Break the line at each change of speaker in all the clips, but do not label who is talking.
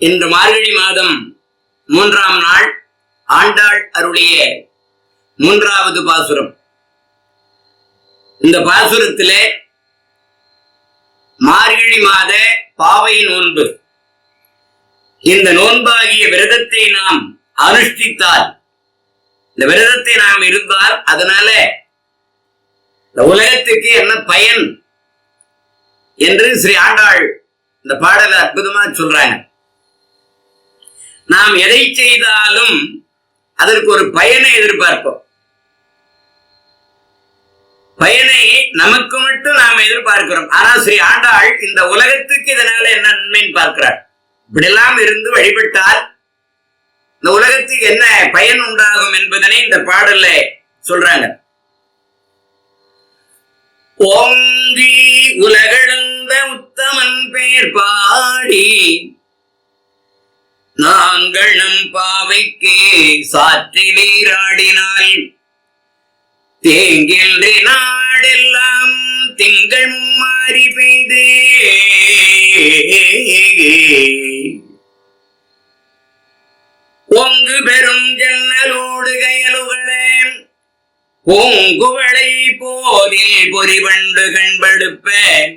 இன்று மார்கழி மாதம் மூன்றாம் நாள் ஆண்டாள் அருளிய மூன்றாவது பாசுரம். இந்த பாசுரத்திலே மார்கழி மாத பாவை நோன்பு. இந்த நோன்பாகிய விரதத்தை நாம் அனுஷ்டித்தால் இந்த விரதத்தை நாம் இருந்தால் அதனால இந்த உலகத்துக்கு என்ன பயன்? என்று ஸ்ரீ ஆண்டாள் இந்த பாடலை அற்புதமா சொல்றாங்க. நாம் எதை செய்தாலும் அதற்கு ஒரு பயனை எதிர்பார்ப்போம். பயனை நமக்கு மட்டும் நாம் எதிர்பார்க்கிறோம். ஆனா ஸ்ரீ ஆண்டாள் இந்த உலகத்துக்கு இதனால என்ன நன்மைன்னு பார்க்கிறார் இப்படிலாம் இருந்து வழிபட்டால் இந்த உலகத்துக்கு என்ன பயன் உண்டாகும் என்பதனை இந்த பாடல்ல சொல்றாங்க. ஓங்கி உலகளந்த உத்தமன் பேர் பாடி நாங்கள் நம் பாவைக்கு சாற்றி நீராடினால். தேங்கின்ற நாடெல்லாம் திங்கள் மாறி பெய்து. பொங்கு பெரும் ஜன்னலோடு கயலுகளே பொங்குவளை போரில் பொறிவண்டு கண்படுப்பேன்.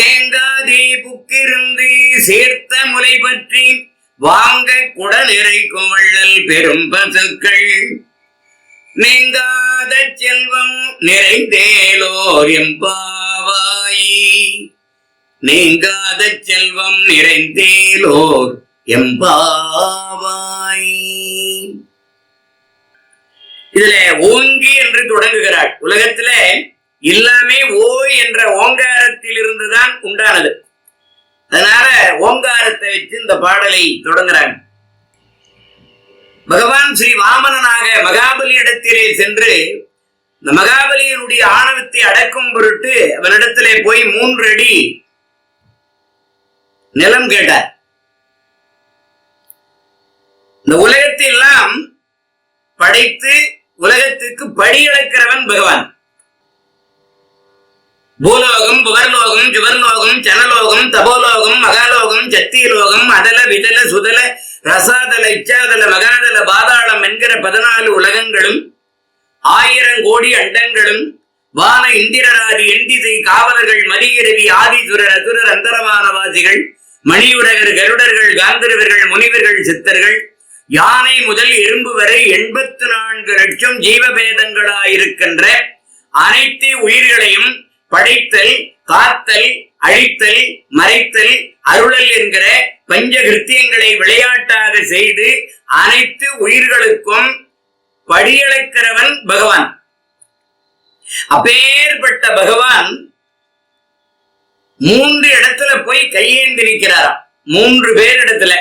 தேங்காதே புக்கிருந்து சேர்த்த முலை பற்றி வாங்க குட நிறைக்கும் வள்ளல் பெரும் பசுக்கள். நீங்காத செல்வம் நிறைந்தேலோர் எம்பாவாய். நீங்காத செல்வம் நிறைந்தேலோர் எம்பாவாய். இதுல ஓங்கி என்று தொடங்குகிறாள் உலகத்துல எல்லாமே ஓய் என்ற ஓங்காரத்தில் இருந்துதான் உண்டானது. அதனால ஓங்காரத்தை வச்சு இந்த பாடலை தொடங்குறாங்க. பகவான் ஸ்ரீ வாமனனாக மகாபலி இடத்திலே சென்று இந்த மகாபலியினுடைய ஆணவத்தை அடக்கும் பொருட்டு அவனிடத்திலே போய் மூன்று அடி நிலம் கேட்டார். இந்த உலகத்தை எல்லாம் படைத்து உலகத்துக்கு படி இழக்கிறவன் பகவான். பூலோகம் புவர்லோகம் ஜுவர்லோகம் ஜனலோகம் தபோலோகம் மகாலோகம் சத்தியலோகம் அதல விதல சுதல ரசாதல இச்சாதல மகாதல பாதாளம் என்கிற பதினாலு உலகங்களும் ஆயிரம் கோடி அண்டங்களும் வான இந்திரராதி எண்டிசை காவலர்கள் மதியிரவி ஆதிசுரர் அசுரர் அந்தரமானவாசிகள் மணியுரகர் கருடர்கள் காந்தர்வர்கள் முனிவர்கள் சித்தர்கள் யானை முதல் எறும்பு வரை எண்பத்து நான்கு லட்சம் ஜீவபேதங்களாயிருக்கின்ற அனைத்து உயிர்களையும் படைத்தல் காத்தல் அழித்தல் மறைத்தல் அருளல் என்கிற பஞ்ச கிருத்தியங்களை விளையாட்டாக செய்து அனைத்து உயிர்களுக்கும் படியளக்கிறவன் பகவான். அப்பேற்பட்ட பகவான் மூன்று இடத்துல போய் கையேந்தி நிற்கிறாராம் மூன்று பேர் இடத்துல.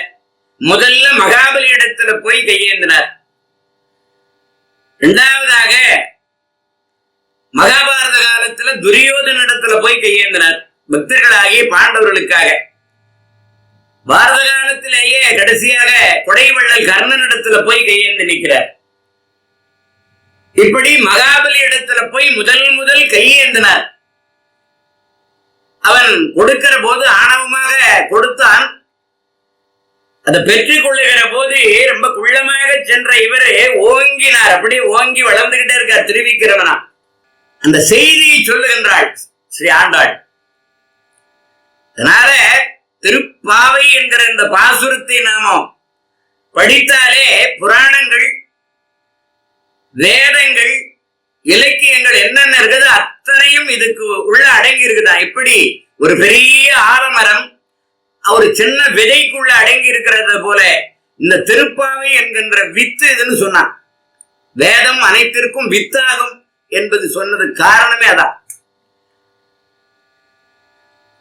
முதல்ல மகாபலி இடத்துல போய் கையேந்தினார். இரண்டாவதாக மகாபாரத இடத்துல துரியோதன இடத்துல போய் கையேந்தினார். பக்தர்களாகி பாண்டவர்களுக்காக. பாரத காலத்திலேயே கடைசியாக கொடைவள்ளல் கர்ணன் இடத்துல போய் கையேந்து நிற்கிறார். இப்படி மகாபலி இடத்துல போய் முதல் முதல் கையேந்தினார். அவன் கொடுக்கிற போது ஆணவமாக கொடுத்தான். அதை பெற்றுக் கொள்ளுகிற போது ரொம்ப குள்ளமாக சென்ற இவரு ஓங்கினார். அப்படி ஓங்கி வளர்ந்துகிட்டே இருக்கார் திருவிக்கிறவனா அந்த செய்தியை சொல்லுகின்றாள் ஸ்ரீ ஆண்டாள். அதனால திருப்பாவை என்கிற இந்த பாசுரத்தை நாம படித்தாலே புராணங்கள் வேதங்கள் இலக்கியங்கள் என்னென்ன இருக்குது அத்தனையும் இதுக்கு உள்ள அடங்கி இருக்குதா இப்படி ஒரு பெரிய ஆலமரம் ஒரு சின்ன விதைக்குள்ள அடங்கி இருக்கிறத போல இந்த திருப்பாவை என்கின்ற வித்து இதுன்னு சொன்னான். வேதம் அனைத்திற்கும் வித்தாகும். என்பது சொன்னது காரணமே அதான்.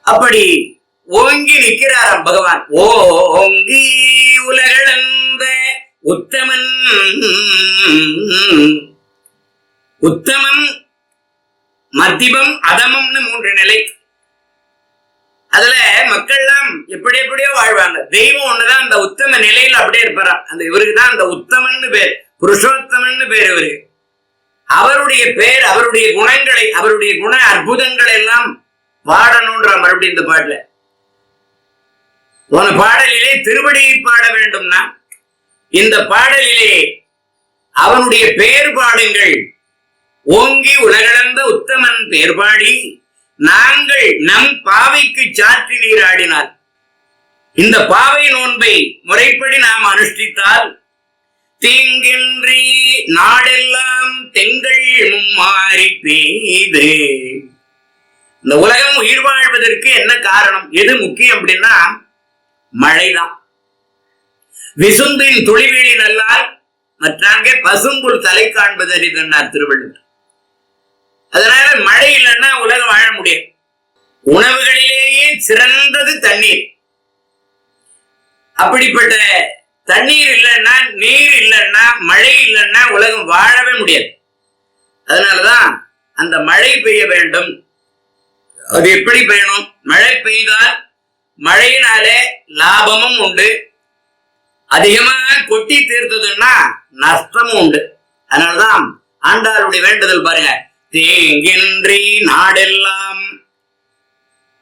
அப்படி ஓங்கி நிற்கிறாராம் பகவான். ஓங்கி உலகளந்த உத்தமன். உத்தமம் மத்திபம் அதமம்னு மூன்று நிலை. அதுல மக்கள்லாம் எப்படி எப்படியோ வாழ்வாங்க. தெய்வம் ஒண்ணுதான் அந்த உத்தம நிலையில அப்படியே இருப்பாராம். அந்த இவருக்கு தான் அந்த உத்தமன்னு பேர் புருஷோத்தமன்னு பேர் இவருக்கு அவருடைய பேர் அவருடைய குணங்களை அவருடைய குண அற்புதங்கள் எல்லாம் பாடணுன்ற மறுபடியும் இந்த பாட்டுல. போன பாடலிலே திருவடியை பாட வேண்டும்னா இந்த பாடலிலே அவனுடைய பெயர் பாடுங்கள். ஓங்கி உலகளந்த உத்தமன் பெயர் பாடி நாங்கள் நம் பாவைக்கு சாற்றி நீராடினார் இந்த பாவை நோன்பை முறைப்படி நாம் அனுஷ்டித்தால் தீங்கின்றி நாடெல்லாம் தெங்கள் மும்மாறி பெய்து. இந்த உலகம் உயிர் வாழ்வதற்கு என்ன காரணம்? எது முக்கியம் அப்படின்னா மழைதான். விசுந்தின் துளிவெளி நல்லால் மற்றாங்கே பசும்புல் தலை காண்பது அறிதன்னார் திருவள்ளுவர். அதனால மழை இல்லைன்னா உலகம் வாழ முடியும் உணவுகளிலேயே சிறந்தது தண்ணீர். அப்படிப்பட்ட தண்ணீர் இல்லைன்னா நீர் இல்லைன்னா மழை இல்லைன்னா உலகம் வாழவே முடியாது. அதனாலதான் அந்த மழை பெய்ய வேண்டும். அது எப்படி பெய்யணும்? மழை பெய்தால் மழையினாலே லாபமும் உண்டு. அதிகமாக கொட்டி தீர்த்ததுன்னா நஷ்டமும் உண்டு. அதனாலதான் ஆண்டாளுடைய வேண்டுதல் பாருங்க. தேங்கின்றி நாடெல்லாம்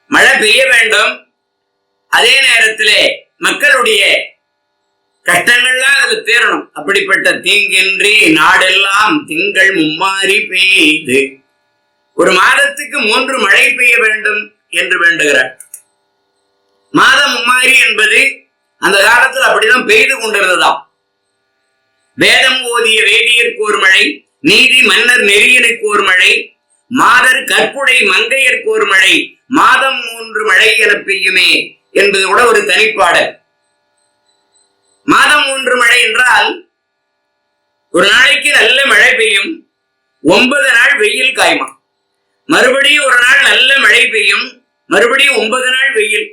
மழை பெய்ய வேண்டும். அதே நேரத்திலே மக்களுடைய கஷ்டங்கள்லாம் அது தேரணும் அப்படிப்பட்ட தீங்கின்றி நாடெல்லாம் திங்கள் மும்மாறி பெய்து. ஒரு மாதத்துக்கு மூன்று மழை பெய்ய வேண்டும் என்று வேண்டுகிறார். மாதம் மும்மாரி என்பது அந்த காலத்தில் அப்படிதான் பெய்து கொண்டிருந்ததாம். வேதம் ஓதிய வேதியருக்கு ஒரு மழை நீதி மன்னர் நெறியனுக்கு ஒரு மழை மாதர் கற்புடை மங்கையர்க்கு ஒரு மழை மாதம் மூன்று மழை என பெய்யுமே என்பது கூட ஒரு தனிப்பாடல். மாதம் மூன்று மழை என்றால் ஒரு நாளைக்கு நல்ல மழை பெய்யும் ஒன்பது நாள் வெயில் காய்மா. மறுபடியும் ஒரு நாள் நல்ல மழை பெய்யும் மறுபடியும் ஒன்பது நாள் வெயில்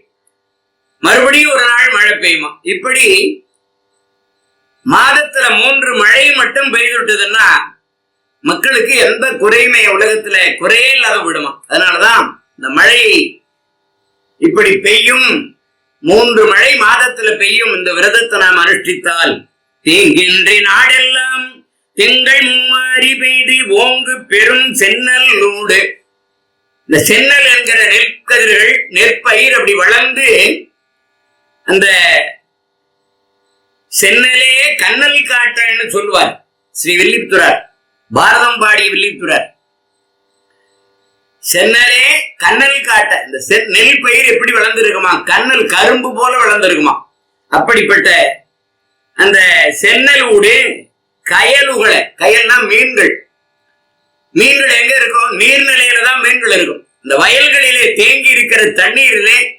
மறுபடியும் ஒரு நாள் மழை பெய்யுமா. இப்படி மாதத்துல மூன்று மழை மட்டும் பெய்துவிட்டதுன்னா மக்களுக்கு எந்த குறையுமே உலகத்துல குறையே இல்லாத விடுமா அதனாலதான் இந்த மழை இப்படி பெய்யும் மூன்று மழை மாதத்துல பெய்யும் இந்த விரதத்தை நாம் அனுஷ்டித்தால் தீங்கின்றி நாடெல்லாம் திங்கள் மும்மாறி பெய்து ஓங்கு பெரும் சென்னல் நூடு. இந்த சென்னல் என்கிற நெற்கதிர்கள் நெற்பயிர் அப்படி வளர்ந்து அந்த சென்னலே கண்ணல் காட்டன்னு சொல்லுவார் ஸ்ரீ வில்லிப்புத்துறார் பாரதம் பாடிய வில்லிப்புறார் சென்னலே கண்ணல் காட்ட. இந்த செ- நெல் பயிர் எப்படி வளர்ந்துருக்குமா? கண்ணல் கரும்பு போல வளர்ந்துருக்குமா? அப்படிப்பட்ட அந்த சென்னல் ஊடு கயலுகளை கயல்னா மீன்கள். மீன்கள் எங்க இருக்கும்? நீர்நிலையில தான் மீன்கள் இருக்கும். இந்த வயல்களிலே தேங்கி இருக்கிற தண்ணீரிலே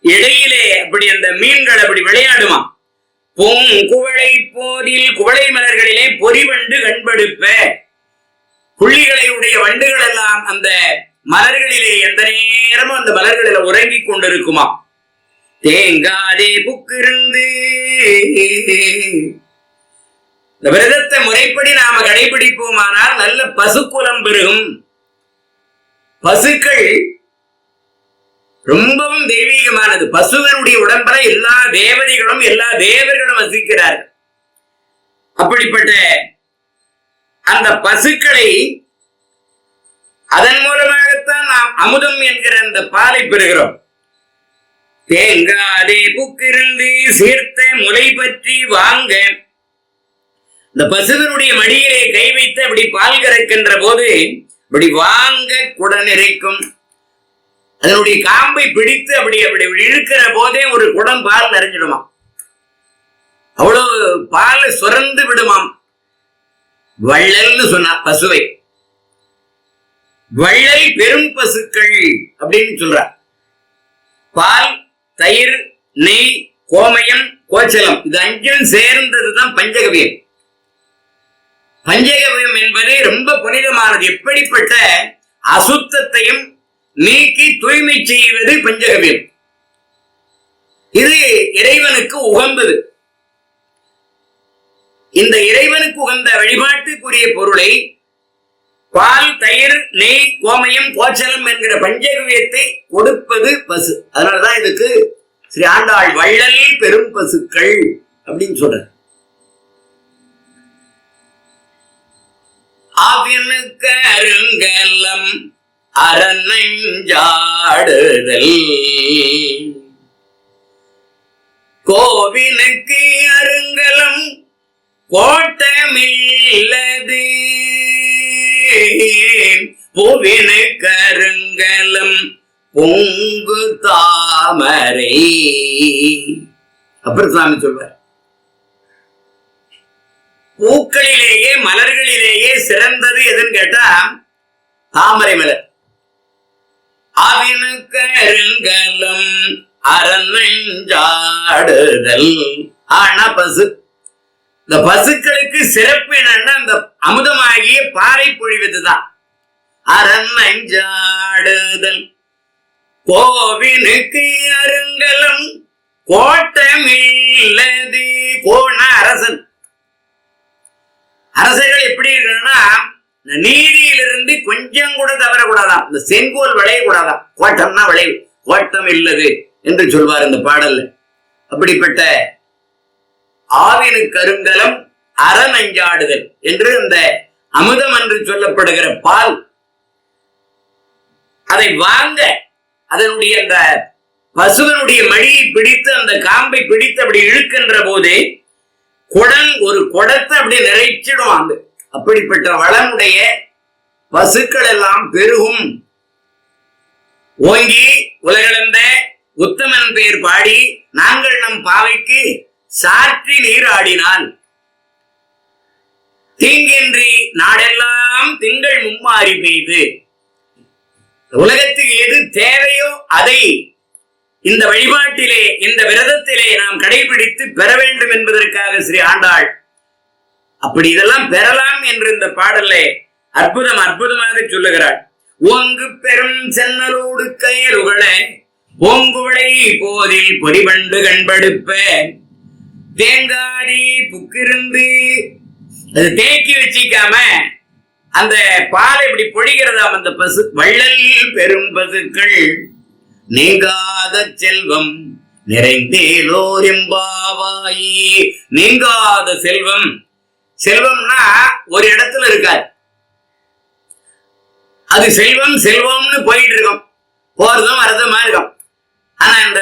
இடையிலே அப்படி அந்த மீன்கள் அப்படி விளையாடுமா? பூங்குவளை போரில் குவளை மலர்களிலே பொறிவண்டு கண்படுப்ப புள்ளிகளை உடைய வண்டுகள் எல்லாம் அந்த மலர்களிலே எந்த நேரமும் அந்த மலர்களில உறங்கிக் கொண்டிருக்குமா? தேங்காதே புக்கிருந்து. இந்த விரதத்தை முறைப்படி நாம கடைபிடிப்போமானால் நல்ல பசுக்குலம் பெருகும். பசுக்கள் ரொம்பவும் தெய்வீகமானது. பசுவனுடைய உடம்புல எல்லா தேவதைகளும் எல்லா தேவர்களும் வசிக்கிறார்கள். அப்படிப்பட்ட அந்த பசுக்களை அதன் மூலமாகத்தான் நாம் அமுதம் என்கிற அந்த பாலை பெறுகிறோம். தேங்காதே புக்கிருந்து சீர்த்த முலை பற்றி வாங்க. இந்த பசுவினுடைய மடியிலே கை வைத்து அப்படி பால் கறக்கின்ற போது இப்படி வாங்க குடம் நிறைக்கும் அதனுடைய காம்பை பிடித்து அப்படி அப்படி இழுக்கிற போதே ஒரு குடம் பால் நிறைஞ்சிடுமாம். அவ்வளவு பால் சுரந்து விடுமாம். வள்ளல்னு சொன்னா பசுவை. வள்ளல் பெரும் பசுக்கள் அப்படின்னு சொல்றார். பால் தயிர் நெய் கோமயம் கோச்சலம். இது அஞ்சும் சேர்ந்ததுதான் பஞ்சகவியம். பஞ்சகவியம் என்பது ரொம்ப புனிதமானது. எப்படிப்பட்ட அசுத்தத்தையும் நீக்கி தூய்மை செய்வது பஞ்சகவியம். இது இறைவனுக்கு உகந்தது. இந்த இறைவனுக்கு உகந்த வழிபாட்டுக்குரிய பொருளை பால் தயிர் நெய் கோமயம் கோச்சலம் என்கிற பஞ்சகவியத்தை கொடுப்பது பசு. அதனாலதான் இதுக்கு ஸ்ரீ ஆண்டாள் வள்ளல் பெரும் பசுக்கள் அப்படின்னு சொல்ற ஆவியனுக்கு அருங்கலம் அறநஞ்சாடுதல். கோவிலுக்கு அருங்கலம் கோட்டமில்லது. புவினை கருங்கலம் பொங்கு தாமரை. அப்புறம் சாமி சொல்வார். பூக்களிலேயே மலர்களிலேயே சிறந்தது எதுன்னு கேட்டா தாமரை மலர். அவினுக்கருங்கலம் அரண்ஞ்சாடுதல் ஆனா பசு. இந்த பசுக்களுக்கு சிறப்பு என்னன்னா அந்த அமுதமாகிய பாறை பொழிவதுதான். அரண்மஞ்சாடுதல். கோவினுக்கு அருங்கலம் கோட்டமில்லது கோண அரசன். அரசர்கள் எப்படி இருக்கணும்னா நீதியிலிருந்து கொஞ்சம் கூட தவறக்கூடாதாம். இந்த செங்கோல் விளையக்கூடாதாம். கோட்டம்னா விளைவு. கோட்டம் இல்லது என்று சொல்வார் இந்த பாடல்ல. அப்படிப்பட்ட ஆவினு கருங்கலம் அறநஞ்சாடுதல் என்று இந்த அமுதம் என்று சொல்லப்படுகிற பால் அதை வாங்க. அதனுடைய அந்த பசுவனுடைய மடியை பிடித்து அந்த காம்பை பிடித்து அப்படி இழுக்கின்ற போது குடம் ஒரு குடத்தை அப்படி நிறைச்சிடும் அந்த அப்படிப்பட்ட வளமுடைய பசுக்கள் எல்லாம் பெருகும். ஓங்கி உலகளந்த உத்தமன் பெயர் பாடி நாங்கள் நம் பாவைக்கு சாற்றி நீராடினால் தீங்கின்றி நாடெல்லாம் திங்கள் மும்மாறி பெய்து. உலகத்துக்கு எது தேவையோ அதை இந்த வழிபாட்டிலே இந்த விரதத்திலே நாம் கடைபிடித்து பெற வேண்டும் என்பதற்காக ஸ்ரீ ஆண்டாள். அப்படி இதெல்லாம் பெறலாம் என்று இந்த பாடல்லே அற்புதம் அற்புதமாக சொல்லுகிறாள். ஓங்கு பெரும் சென்னலோடு கயலுகள ஓங்குவளை போதில் பொறிவண்டு கண்படுப்ப தேங்காடி புக்கிருந்து அது தேக்கி வச்சிக்காம அந்த பால் இப்படி பொழிகிறதாம் அந்த பசு? வள்ளல் பெரும் பசுக்கள். நீங்காத செல்வம் நிறைந்தேலோர் எம்பாவாயி நீங்காத செல்வம். செல்வம்னா ஒரு இடத்துல இருக்காது. அது செல்வம் செல்வம்னு போயிட்டு இருக்கும். போறதும் வரதுமா இருக்கும். ஆனா இந்த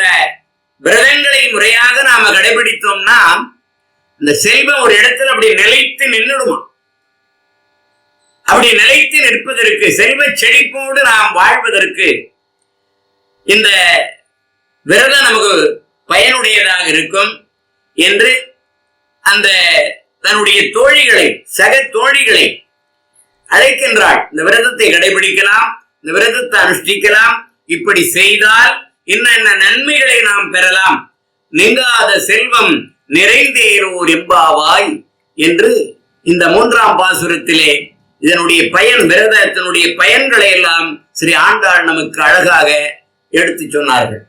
விரதங்களை முறையாக நாம கடைபிடித்தோம்னா இந்த செல்வம் ஒரு இடத்துல அப்படி நிலைத்து நின்றுடுமா அப்படி நிலைத்து நிற்பதற்கு செல்வ செழிப்போடு நாம் வாழ்வதற்கு இந்த விரதம் நமக்கு பயனுடையதாக இருக்கும் என்று அந்த தன்னுடைய தோழிகளை சக தோழிகளை அழைக்கின்றாள். இந்த விரதத்தை கடைபிடிக்கலாம் இந்த விரதத்தை அனுஷ்டிக்கலாம். இப்படி செய்தால் இன்னென்ன நன்மைகளை நாம் பெறலாம்? நீங்காத செல்வம் நிறைந்தேரோர் எம்பாவாய் என்று இந்த மூன்றாம் பாசுரத்திலே இதனுடைய பயன் விரதத்தினுடைய பயன்களை எல்லாம் ஸ்ரீ ஆண்டாள் நமக்கு அழகாக எடுத்து சொன்னார்கள்.